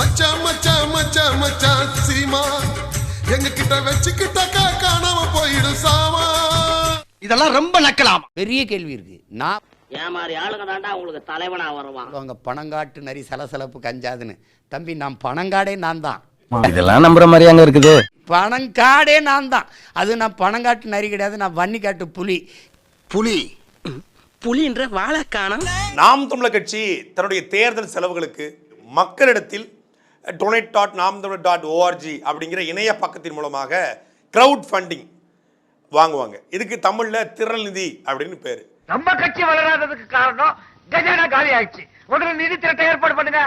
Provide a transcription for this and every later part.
மச்சான் மச்சான் மச்சான் மச்சான் சீமா எங்க கிட்ட வச்சுக்கிட்டாக்கா காணாம போயிடும் சாமா. இதெல்லாம் ரொம்ப நக்கலாமா? பெரிய கேள்வி இருக்கு. நான் மாதிரி ஆளுங்க தாண்டா உங்களுக்கு தலைவனா வருவான். அவங்க பணங்காட்டு நரி சலசலப்பு கஞ்சாதுன்னு. தம்பி நான் பணங்காடே நான் தான். இதெல்லாம் நம்புற மாதிரி அங்க இருக்குது. பணங்காடே நான் தான். அது நான் பணங்காட்டு நரி கிடையாது நான் வன்னிக்காட்டு புலி. புலி. புலின்ற வாழைக்கானம் நாம் தமிழர் கட்சி தன்னுடைய தேர்தல் செலவுகளுக்கு மக்களிடத்தில் டொனேட் டாட் நாம் தமிழர் டாட் ஓஆர்ஜி அப்படிங்கிற இணைய பக்கத்தின் மூலமாக கிரவுட் ஃபண்டிங் வாங்குவாங்க. இதுக்கு தமிழ்ல திரள் நிதி அப்படின்னு பேரு. நம்ம கட்சி வளராததுக்கு காரணம் கஜானா காலி ஆயிடுச்சு. முதல்ல நிதி திரட்ட ஏற்பாடு பண்ணுங்க.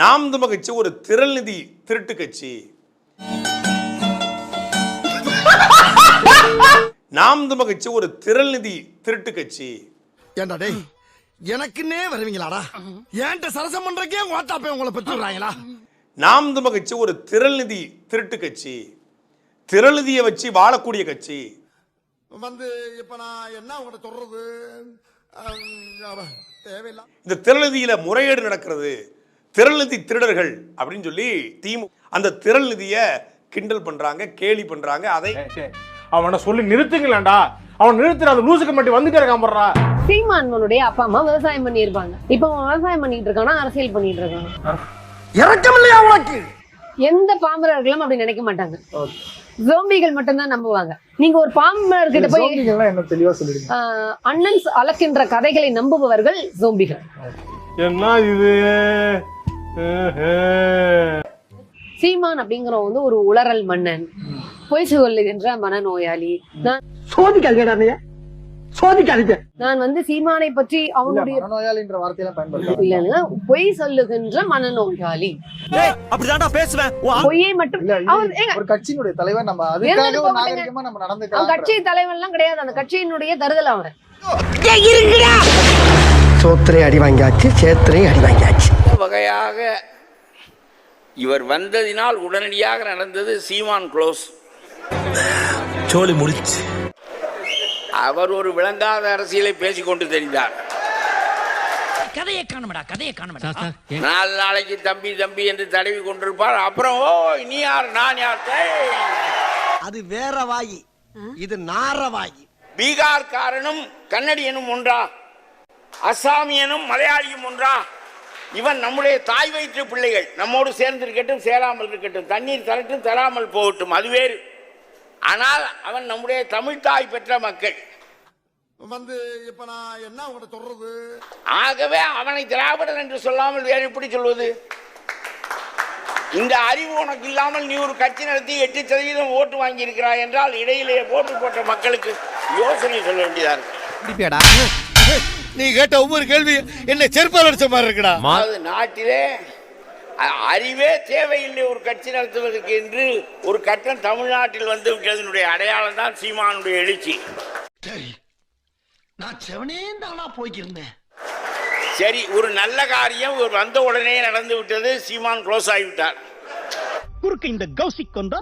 நாம் தமிழர் கட்சி ஒரு திரள் நிதி திருட்டு கட்சி. நாம் தமிழர் கட்சி ஒரு திரள் நிதி திருட்டு கட்சி. ஏண்டா டேய் எனக்குன்னே வருவீங்களாடா? ஏன்ட்ட சரசம் பண்றக்கே ஓட்டாப்பே உங்களை பெற்றுறாங்களா நாம் தமிழர் கட்சி ஒரு திரள் நிதி திருட்டு கட்சி திரள் நிதியை வச்சு வாழக்கூடிய கட்சி. வந்து இப்ப நான் என்ன உங்கள்ட்ட சொல்றது? தேவையில்லை. இந்த திரள்நிதியில முறைகேடு நடக்கிறது. திரள்நிதி திருடர்கள் அப்படின்னு சொல்லி திமு அந்த திரள் நிதியை கிண்டல் பண்றாங்க கேலி பண்றாங்க அதை அவனை சொல்லி நிறுத்துங்களேன்டா. அவன் நிறுத்துற அந்த லூசுக்கு மட்டும் வந்துட்டே இருக்கான் போடுறா சீமான்மனுடைய அப்பா அம்மா விவசாயம் பண்ணியிருப்பாங்க. இப்ப அவன் விவசாயம் பண்ணிட்டு இருக்கானா அரசியல் பண்ணிட்டு இருக்கான்? இறக்கம் இல்லையா உனக்கு? எந்த பாமரர்களும் அப்படி நினைக்க மாட்டாங்க. ஜோம்பிகள் மட்டும்தான் நம்புவாங்க. நீங்க ஒரு பாமரர் கிட்ட போய் அண்ணன் அளக்கின்ற கதைகளை நம்புபவர்கள் ஜோம்பிகள் என்ன இது? சீமான் அப்படிங்கிறவன் வந்து ஒரு உளறல் மன்னன். பொய் சொல்லுகின்ற மனநோயாளி. நான் சோதிக்காதீங்கடா நீ சோதிக்காதீங்க. நான் வந்து சீமானை பற்றி அவனுடைய மனநோயாளின்ற வார்த்தையெல்லாம் பயன்படுத்த இல்லைங்க பொய் சொல்லுகின்ற மனநோயாளி. அப்படிதான்டா பேசுவேன். பொய்யை மட்டும் ஒரு கட்சியினுடைய தலைவர் நம்ம மாட்டேங்க. நாகரிகமா நம்ம நடந்துக்கலாம் கட்சி தலைவன் எல்லாம் கிடையாது. அந்த கட்சியினுடைய தருதல் அவன். சோத்திரை அடி வாங்கியாச்சு சேத்திரை அடி வாங்கியாச்சு. வகையாக இவர் வந்ததினால் உடனடியாக நடந்தது சீமான் க்ளோஸ் சோலி முடிச்சு. அவர் ஒரு விளங்காத அரசியலை பேசிக்கொண்டு தெரிந்தார். கதையை காணுமடா கதையை காணுமடா. நாலு நாளைக்கு தம்பி தம்பி என்று தடவி கொண்டிருப்பார். அப்புறம் ஓ நீ யார் நான் யார்? டேய். அது வேற வாயி. இது நார வாயி. பீகார்காரனும் கன்னடியனும் ஒன்றா? அசாமியனும் மலையாளியும் ஒன்றா? இவன் நம்முடைய தாய் வயிற்று பிள்ளைகள். நம்மோடு சேர்ந்து இருக்கட்டும் சேராமல் இருக்கட்டும். தண்ணீர் தரட்டும் தராமல் போகட்டும். அது வேறு. ஆனால் அவன் நம்முடைய தமிழ் தாய் பெற்ற மக்கள். வந்து இப்ப நான் என்ன உங்கள்ட்ட சொல்றது? ஆகவே அவனை திராவிடன் என்று சொல்லாமல் வேறு எப்படி சொல்வது? இந்த அறிவு உனக்கு இல்லாமல் நீ ஒரு கட்சி நடத்தி எட்டு சதவீதம் ஓட்டு வாங்கி இருக்கிறாய் என்றால் இடையிலே ஓட்டு போட்ட மக்களுக்கு யோசனை சொல்ல வேண்டியதா இருக்கு. நீ கேட்ட ஒவ்வொரு கேள்வி என்ன செருப்பால் அடிச்ச மாதிரி இருக்குடா. அதாவது நாட்டிலே அறிவே தேவையில்லை ஒரு கட்சி நடத்துவதற்கு என்று ஒரு கட்டம் தமிழ்நாட்டில் வந்து விட்டதனுடைய அடையாளம் தான் சீமானுடைய எழுச்சி. நான் செவனே தானா போய்க்கிருந்தேன்? சரி ஒரு நல்ல காரியம் ஒரு வந்த உடனே நடந்து விட்டது சீமான் க்ளோஸ் ஆகிவிட்டார். குறுக்கு இந்த கௌசிக் கொண்டா